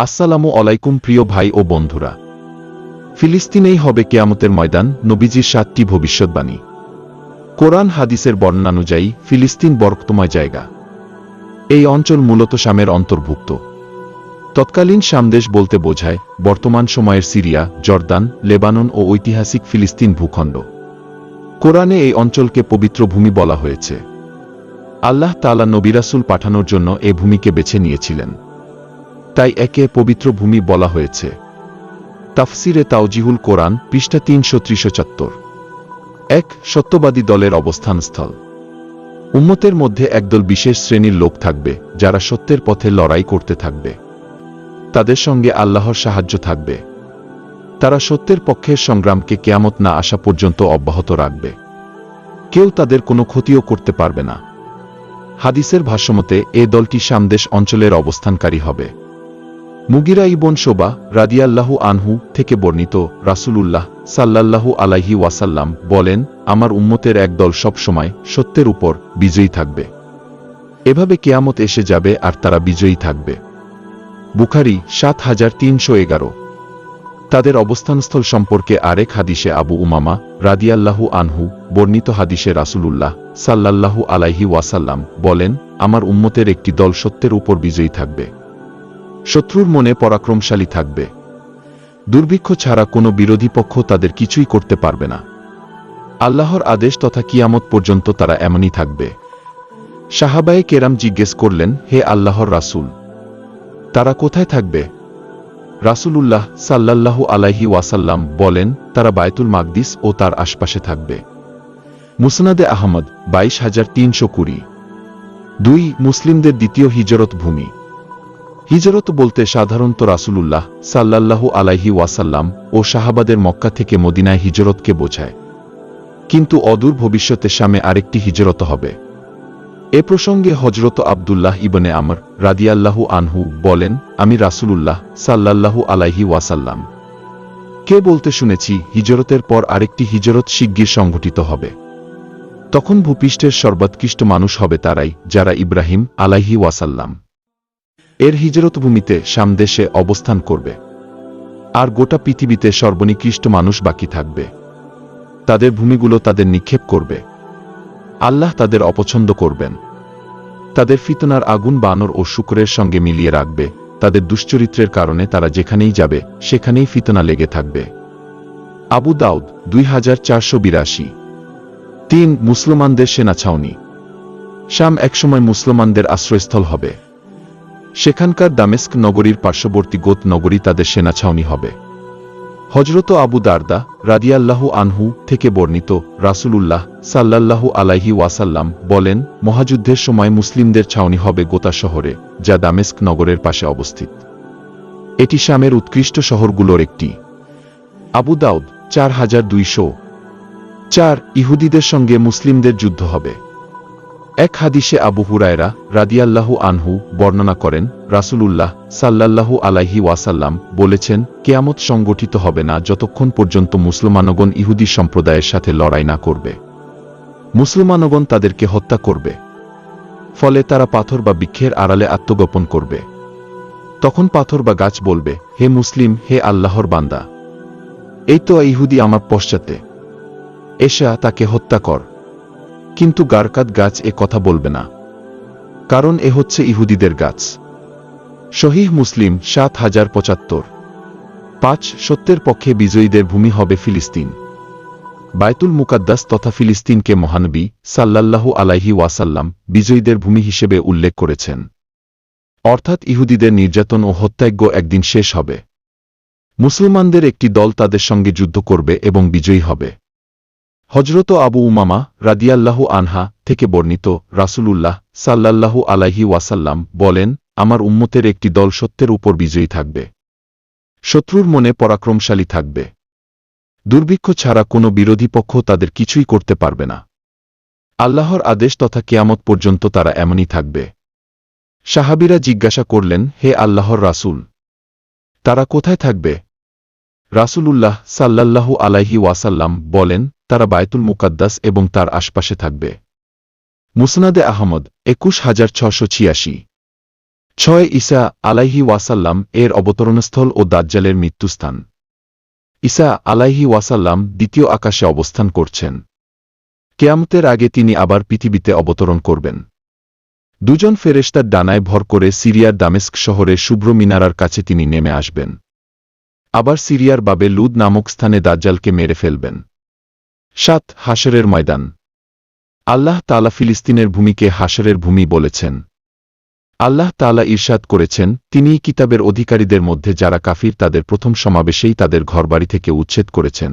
আসসালামু আলাইকুম প্রিয় ভাই ও বন্ধুরা। ফিলিস্তিনেই হবে কেয়ামতের ময়দান, নবীজির সাতটি ভবিষ্যৎবাণী। কোরআন হাদিসের বর্ণানুযায়ী, ফিলিস্তিন বরক্তময় জায়গা। এই অঞ্চল মূলত শামের অন্তর্ভুক্ত। তৎকালীন সামদেশ বলতে বোঝায়, বর্তমান সময়ের সিরিয়া, জর্দান, লেবানন ও ঐতিহাসিক ফিলিস্তিন ভূখণ্ড। কোরআনে এই অঞ্চলকে পবিত্র ভূমি বলা হয়েছে। আল্লাহ তালা নবিরাসুল পাঠানোর জন্য এ ভূমিকে বেছে নিয়েছিলেন। তাই একে পবিত্র ভূমি বলা হয়েছে। তাফসিরে তাওজিহুল কোরআন, পৃষ্ঠা তিনশো ত্রিশচাত্তর এক সত্যবাদী দলের অবস্থানস্থল। উম্মতের মধ্যে একদল বিশেষ শ্রেণির লোক থাকবে, যারা সত্যের পথে লড়াই করতে থাকবে। তাদের সঙ্গে আল্লাহর সাহায্য থাকবে। তারা সত্যের পক্ষের সংগ্রামকে কেয়ামত না আসা পর্যন্ত অব্যাহত রাখবে। কেউ তাদের কোনো ক্ষতিও করতে পারবে না। হাদিসের ভাষ্যমতে, এ দলটি সামদেশ অঞ্চলের অবস্থানকারী হবে। মুগিরা ইবন শোবা রাদিয়াল্লাহু আনহু থেকে বর্ণিত রাসূলুল্লাহ সাল্লাল্লাহু আলাইহি ওয়াসাল্লাম বলেন, আমার উম্মতের একদল সবসময় সত্যের উপর বিজয়ী থাকবে। এভাবে কেয়ামত এসে যাবে আর তারা বিজয়ী থাকবে। বুখারি সাত হাজার তিনশো এগারো। তাদের অবস্থানস্থল সম্পর্কে আরেক হাদিসে আবু উমামা রাদিয়াল্লাহু আনহু বর্ণিত হাদিসে রাসূলুল্লাহ সাল্লাল্লাহু আলাইহি ওয়াসাল্লাম বলেন, আমার উম্মতের একটি দল সত্যের উপর বিজয়ী থাকবে। শত্রুর মনে পরাক্রমশালী থাকবে। দুর্ভিক্ষ ছাড়া কোনো বিরোধী পক্ষ তাদের কিছুই করতে পারবে না। আল্লাহর আদেশ তথা কিয়ামত পর্যন্ত তারা এমনই থাকবে। সাহাবায়ে কেরাম জিজ্ঞেস করলেন, হে আল্লাহর রাসূল, তারা কোথায় থাকবে? রাসূলুল্লাহ সাল্লাল্লাহু আলাইহি ওয়াসাল্লাম বলেন, তারা বায়তুল মাকদিস ও তার আশপাশে থাকবে। মুসনাদে আহমদ বাইশ হাজার তিনশো কুড়ি। দুই মুসলিমদের দ্বিতীয় হিজরত ভূমি। হিজরত বলতে সাধারণত রাসূলুল্লাহ সাল্লাল্লাহু আলাইহি ওয়াসাল্লাম ও শাহাবাদের মক্কা থেকে মদিনায় হিজরতকে বোঝায়। কিন্তু অদূর ভবিষ্যতে সামে আরেকটি হিজরত হবে। এ প্রসঙ্গে হজরত আবদুল্লাহ ইবনে আমর রাদিয়াল্লাহু আনহু বলেন, আমি রাসুলুল্লাহ সাল্লাল্লাহু আলাইহি ওয়াসাল্লাম। কে বলতে শুনেছি হিজরতের পর আরেকটি হিজরত শিগগির সংঘটিত হবে। তখন ভূপৃষ্ঠের সর্বোৎকৃষ্ট মানুষ হবে তারাই, যারা ইব্রাহিম আলাইহি ওয়াসাল্লাম। এর হিজরত ভূমিতে সামদেশে অবস্থান করবে। আর গোটা পৃথিবীতে সর্বনিকৃষ্ট মানুষ বাকি থাকবে। তাদের ভূমিগুলো তাদের নিক্ষেপ করবে। আল্লাহ তাদের অপছন্দ করবেন। তাদের ফিতনার আগুন বানর ও শুক্রের সঙ্গে মিলিয়ে রাখবে। তাদের দুশ্চরিত্রের কারণে তারা যেখানেই যাবে, সেখানেই ফিতনা লেগে থাকবে। আবু দাউদ, দুই হাজার চারশো বিরাশি। তিন, মুসলমানদের সেনা ছাউনি। শাম একসময় মুসলমানদের আশ্রয়স্থল হবে। সেখানকার দামেস্ক নগরীর পার্শ্ববর্তী গোত নগরী তাদের সেনা ছাউনি হবে। হজরত আবু দারদা রাদিয়াল্লাহু আনহু থেকে বর্ণিত রাসূলুল্লাহ সাল্লাল্লাহু আলাইহি ওয়াসাল্লাম বলেন, মহাযুদ্ধের সময় মুসলিমদের ছাউনি হবে গোতা শহরে, যা দামেস্ক নগরের পাশে অবস্থিত। এটি শামের উৎকৃষ্ট শহরগুলোর একটি। আবু দাউদ, চার হাজার দুইশো। চার, ইহুদিদের সঙ্গে মুসলিমদের যুদ্ধ হবে। এক হাদিসে আবু হুরায়রা রাদিয়াল্লাহু আনহু বর্ণনা করেন, রাসূলুল্লাহ সাল্লাল্লাহু আলাইহি ওয়াসাল্লাম বলেছেন, কেয়ামত সংগঠিত হবে না যতক্ষণ পর্যন্ত মুসলমানগণ ইহুদি সম্প্রদায়ের সাথে লড়াই না করবে। মুসলমানগণ তাদেরকে হত্যা করবে। ফলে তারা পাথর বা বৃক্ষের আড়ালে আত্মগোপন করবে। তখন পাথর বা গাছ বলবে, হে মুসলিম, হে আল্লাহর বান্দা, এই তো ইহুদি আমার পশ্চাতে। এসা তাকে হত্যা কর। কিন্তু গারকাত গাছ এ কথা বলবে না। কারণ এ হচ্ছে ইহুদিদের গাছ। শহীহ মুসলিম সাত হাজার পঁচাত্তর। পাঁচ সত্যের পক্ষে বিজয়ীদের ভূমি হবে ফিলিস্তিন। বায়তুল মুকাদ্দাস তথা ফিলিস্তিনকে মহানবী সাল্লাল্লাহু আলাইহি ওয়াসাল্লাম বিজয়ীদের ভূমি হিসেবে উল্লেখ করেছেন। অর্থাৎ ইহুদিদের নির্যাতন ও হত্যাজ্ঞ একদিন শেষ হবে। মুসলমানদের একটি দল তাদের সঙ্গে যুদ্ধ করবে এবং বিজয়ী হবে। হজরত আবু উমামা রাদিয়াল্লাহু আনহা থেকে বর্ণিত রাসূলুল্লাহ সাল্লাল্লাহু আলাইহি ওয়াসাল্লাম বলেন, আমার উম্মতের একটি দল সত্যের উপর বিজয়ী থাকবে। শত্রুর মনে পরাক্রমশালী থাকবে। দুর্ভিক্ষ ছাড়া কোনো বিরোধী পক্ষ তাদের কিছুই করতে পারবে না। আল্লাহর আদেশ তথা কেয়ামত পর্যন্ত তারা এমনই থাকবে। সাহাবিরা জিজ্ঞাসা করলেন, হে আল্লাহর রাসূল, তারা কোথায় থাকবে? রাসূলুল্লাহ সাল্লাল্লাহু আলাইহি ওয়াসাল্লাম বলেন তারা বায়তুল মুকাদ্দাস এবং তার আশপাশে থাকবে। মুসনাদে আহমদ, একুশ হাজার ছশো ছিয়াশি। ছয় ঈসা আলাইহি ওয়াসাল্লাম এর অবতরণস্থল ও দাজ্জালের মৃত্যুস্থান। ঈসা আলাইহি ওয়াসাল্লাম দ্বিতীয় আকাশে অবস্থান করছেন। কেয়ামতের আগে তিনি আবার পৃথিবীতে অবতরণ করবেন। দুজন ফেরেশতার ডানায় ভর করে সিরিয়ার দামেস্ক শহরে শুভ্র মিনারার কাছে তিনি নেমে আসবেন। আবার সিরিয়ার বাবে লুদ নামক স্থানে দাজ্জালকে মেরে ফেলবেন। সাত হাসরের ময়দান। আল্লাহ তালা ফিলিস্তিনের ভূমিকে হাসরের ভূমি বলেছেন। আল্লাহ তালা ইরশাদ করেছেন, তিনিই কিতাবের অধিকারীদের মধ্যে যারা কাফির তাদের প্রথম সমাবেশেই তাদের ঘরবাড়ি থেকে উচ্ছেদ করেছেন।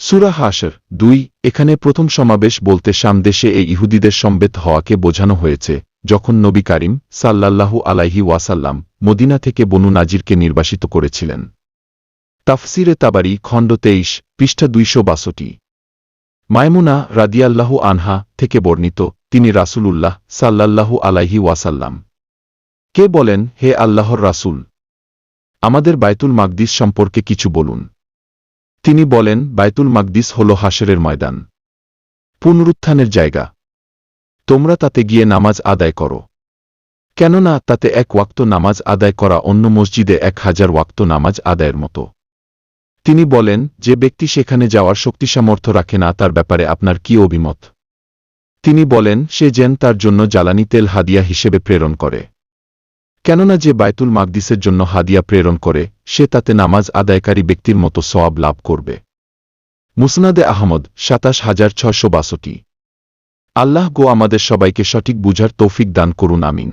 সুরা হাসর দুই, এখানে প্রথম সমাবেশ বলতে সামদেশে এই ইহুদিদের সম্বেত হওয়াকে বোঝানো হয়েছে, যখন নবী কারিম সাল্লাল্লাহু আলাইহি ওয়াসাল্লাম মদিনা থেকে বনু নাজিরকে নির্বাসিত করেছিলেন। তাফসিরে তাবারি খণ্ড তেইশ, পৃষ্ঠা দুইশো বাষট্টি। মায়মুনা রাদিয়াল্লাহু আনহা থেকে বর্ণিত, তিনি রাসূলুল্লাহ সাল্লাল্লাহু আলাইহি ওয়াসাল্লাম। কে বলেন, হে আল্লাহর রাসূল আমাদের বায়তুল মাকদিস সম্পর্কে কিছু বলুন। তিনি বলেন বায়তুল মাকদিস হল হাসরের ময়দান। পুনরুত্থানের জায়গা। তোমরা তাতে গিয়ে নামাজ আদায় করো। কেননা তাতে এক ওয়াক্ত নামাজ আদায় করা অন্য মসজিদে এক হাজার ওয়াক্ত নামাজ আদায়ের মতো। তিনি বলেন, যে ব্যক্তি সেখানে যাওয়ার শক্তি সামর্থ্য রাখে না তার ব্যাপারে আপনার কি অভিমত? তিনি বলেন, সে যেন তার জন্য জ্বালানি তেল হাদিয়া হিসেবে প্রেরণ করে। কেননা যে বায়তুল মাকদিসের জন্য হাদিয়া প্রেরণ করে, সে তাতে নামাজ আদায়কারী ব্যক্তির মতো সওয়াব লাভ করবে। মুসনাদে আহমদ, সাতাশ হাজার ছশো বাষট্টি। আল্লাহ গো আমাদের সবাইকে সঠিক বুঝার তৌফিক দান করুন, আমিন।